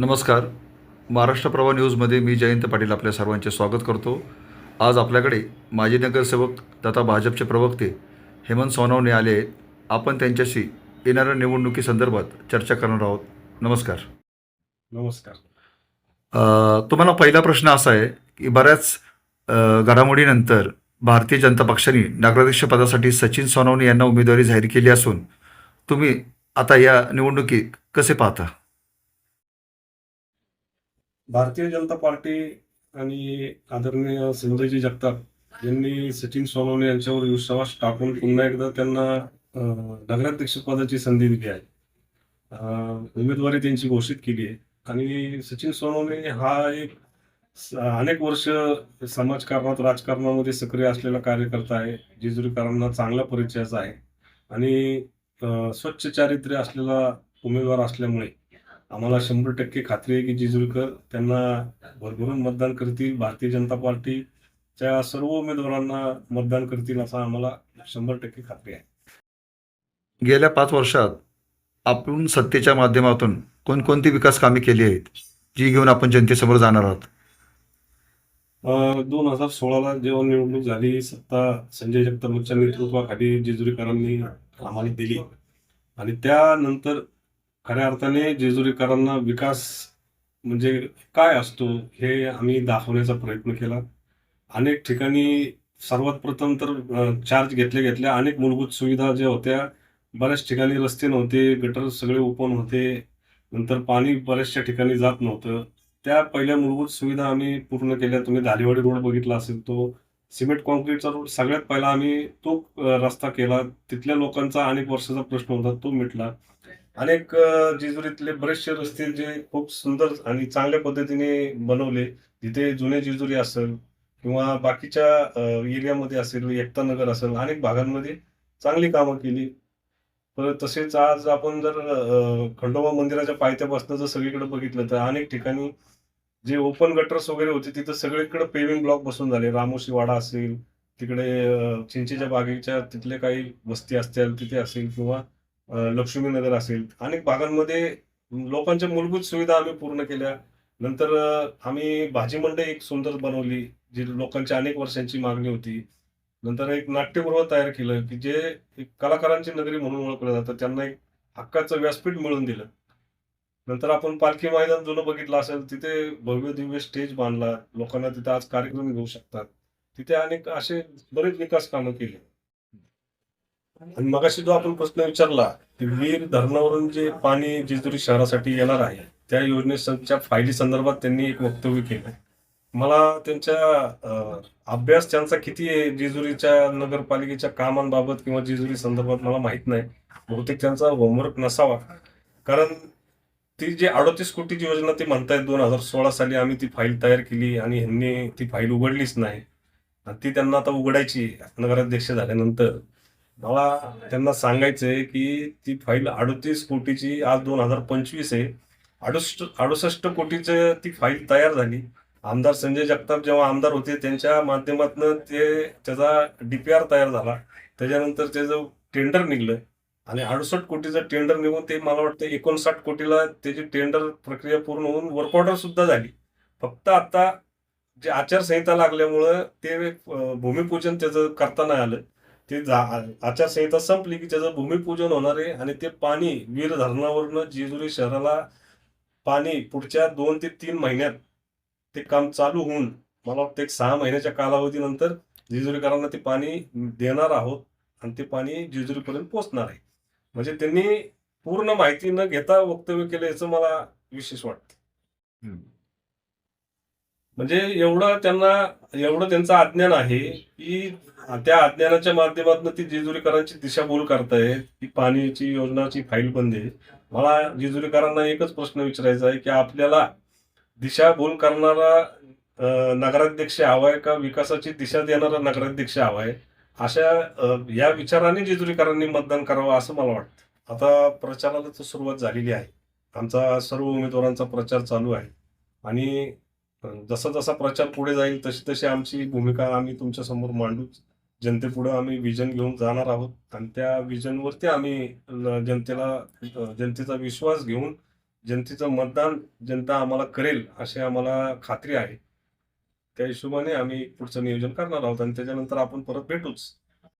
नमस्कार. महाराष्ट्र प्रभा न्यूजमध्ये मी जयंत पाटील आपल्या सर्वांचे स्वागत करतो. आज आपल्याकडे माजी नगरसेवक तथा भाजपचे प्रवक्ते हेमंत सोनवणे आले आहेत. आपण त्यांच्याशी येणाऱ्या निवडणुकीसंदर्भात चर्चा करणार आहोत. नमस्कार. नमस्कार. तुम्हाला पहिला प्रश्न असा आहे की बऱ्याच घडामोडीनंतर भारतीय जनता पक्षाने नगराध्यक्ष पदासाठी सचिन सोनवणे यांना उमेदवारी जाहीर केली असून तुम्ही आता या निवडणुकीत कसे पाहता? भारतीय जनता पार्टी आणि आदरणीय संजयजी जगताप यांनी सचिन सोनवणे यांच्यावर विश्वास टाकून पुन्हा एकदा त्यांना अं, नगराध्यक्ष पदाची संधी दिली आहे. उमेदवारी त्यांची घोषित केली आहे. आणि सचिन सोनवणे हा एक अनेक वर्ष समाजकारणात राजकारणामध्ये सक्रिय असलेला कार्यकर्ता आहे. जेजुरीकरांना चांगला परिचयाचा आहे. आणि स्वच्छ चारित्र्य असलेला उमेदवार असल्यामुळे आम्हाला शंभर टक्के खात्री आहे की जेजुरीकर त्यांना भरभरून मतदान करतील भारतीय जनता पार्टीच्या सर्व उमेदवारांना मतदान करतील असा आम्हाला शंभर टक्के खात्री आहे. गेल्या पाच वर्षात आपण सत्तेच्या माध्यमातून कोणकोणती विकास कामे केली आहेत जी घेऊन आपण जनतेसमोर जाणार आहोत? दोन हजार सोळाला जेव्हा निवडणूक झाली सत्ता संजय जगतापच्या नेतृत्वाखाली जेजुरीकरांनी आम्हाला दिली. आणि त्यानंतर खऱ्या अर्थाने जेजुरीकरांना विकास म्हणजे काय असतो हे आम्ही दाखवण्याचा प्रयत्न केला. अनेक ठिकाणी सर्वात प्रथम तर चार्ज घेतल्या घेतल्या अनेक मूलभूत सुविधा ज्या होत्या बऱ्याच ठिकाणी रस्ते नव्हते गटर सगळे ओपन होते नंतर पाणी बऱ्याचशा ठिकाणी जात नव्हतं. त्या पहिल्या मूलभूत सुविधा आम्ही पूर्ण केल्या. तुम्ही धालेवाडी रोड बघितला असेल तो सिमेंट कॉन्क्रीटचा रोड सगळ्यात पहिला आम्ही तो रस्ता केला. तिथल्या लोकांचा अनेक वर्षाचा प्रश्न होता तो मिटला. अनेक जेजुरीतले बरेचसे रस्ते जे खूप सुंदर आणि चांगल्या पद्धतीने बनवले जिथे जुने जेजुरी असेल किंवा बाकीच्या एरियामध्ये असेल एकता नगर असेल अनेक भागांमध्ये चांगली कामं केली. परत तसेच आज आपण जर खंडोबा मंदिराच्या पायथ्यापासून जर सगळीकडे बघितलं तर अनेक ठिकाणी जे ओपन गटर्स वगैरे होते तिथं सगळीकडे पेविंग ब्लॉक बसून झाले. रामोशी वाडा असेल तिकडे चिंचेच्या बागेच्या तिथले काही वस्ती असतील तिथे असेल किंवा लक्ष्मीनगर असेल अनेक भागांमध्ये लोकांच्या मूलभूत सुविधा आम्ही पूर्ण केल्या. नंतर आम्ही भाजी मंडई एक सुंदर बनवली जी लोकांची अनेक वर्षांची मागणी होती. नंतर एक नाट्यगृह तयार केलं की जे एक कलाकारांची नगरी म्हणून ओळखलं जातं. त्यांना एक हक्काचं व्यासपीठ मिळून दिलं. नंतर आपण पालखी मैदान जुनं बघितलं असेल तिथे भव्य दिव्य स्टेज बांधला. लोकांना तिथे आज कार्यक्रम घेऊ शकतात. तिथे अनेक असे बरेच विकास कामं केली. आणि मगाशी जो आपण प्रश्न विचारला की वीर धरणावरून जे पाणी जेजुरी शहरासाठी येणार आहे त्या योजनेच्या फायली संदर्भात त्यांनी एक वक्तव्य केलं. मला त्यांच्या अभ्यास त्यांचा किती आहे जेजुरीच्या नगरपालिकेच्या कामांबाबत किंवा जेजुरी संदर्भात मला माहीत नाही. बहुतेक त्यांचा होमवर्क नसावा. कारण ती जी अडोतीस कोटीची योजना ती म्हणतायत दोन हजार सोळा साली आम्ही ती फाईल तयार केली आणि ह्यांनी ती फाईल उघडलीच नाही. ती त्यांना आता उघडायची नगराध्यक्ष झाल्यानंतर मला त्यांना सांगायचंय की ती फाईल अडतीस कोटीची आज दोन हजार पंचवीस आहे. अडुसष्ट अडुसष्ट कोटीचं ती फाईल तयार झाली. आमदार संजय जगताप जेव्हा आमदार होते त्यांच्या माध्यमातून ते त्याचा डीपीआर तयार झाला. त्याच्यानंतर त्याचं टेंडर निघलं. आणि अडुसष्ट कोटीचं टेंडर निघून ते मला वाटतं एकोणसाठ कोटीला त्याची टेंडर प्रक्रिया पूर्ण होऊन वर्क ऑर्डर सुद्धा झाली. फक्त आता जे आचारसंहिता लागल्यामुळं ते भूमिपूजन त्याचं करता नाही आलं. ते आचारसंहिता संपली की त्याचं भूमिपूजन होणार आहे आणि ते पाणी वीर धरणावरनं जेजुरी शहराला पाणी पुढच्या दोन ते तीन महिन्यात ते काम चालू होऊन मला वाटतं एक सहा महिन्याच्या कालावधीनंतर जेजुरीकरांना ते पाणी देणार आहोत आणि ते पाणी जेजुरीपर्यंत पोहोचणार आहे. म्हणजे त्यांनी पूर्ण माहिती न घेता वक्तव्य केलं याचं मला विशेष वाटतं. म्हणजे एवढं त्यांना एवढं त्यांचं अज्ञान आहे की त्या अज्ञानाच्या माध्यमातून ती जेजुरीकरांची दिशाभूल करतायत ती पाण्याची योजनाची फाईल बंद आहे मला जेजुरीकरांना एकच प्रश्न विचारायचा आहे की आपल्याला दिशाभूल करणारा नगराध्यक्ष नगराध्यक्ष हवाय का विकासाची दिशा देणारा नगराध्यक्ष हवाय? अशा या विचाराने जेजुरीकरांनी मतदान करावं असं मला वाटतं. आता प्रचाराला तर सुरुवात झालेली आहे. आमचा सर्व उमेदवारांचा प्रचार चालू आहे. आणि जसा जसा प्रचार पुढे जाईल तशी तशी आमची भूमिका आम्ही तुमच्यासमोर मांडू जनतेपुढे आम्ही विजन घेऊन जाणार आहोत. आणि त्या विजनवरती आम्ही जनतेला जनतेचा विश्वास घेऊन जनतेचं मतदान जनता आम्हाला करेल अशी आम्हाला खात्री आहे. त्या हिशोबाने आम्ही पुढचं नियोजन करणार आहोत. आणि त्याच्यानंतर आपण परत भेटूच.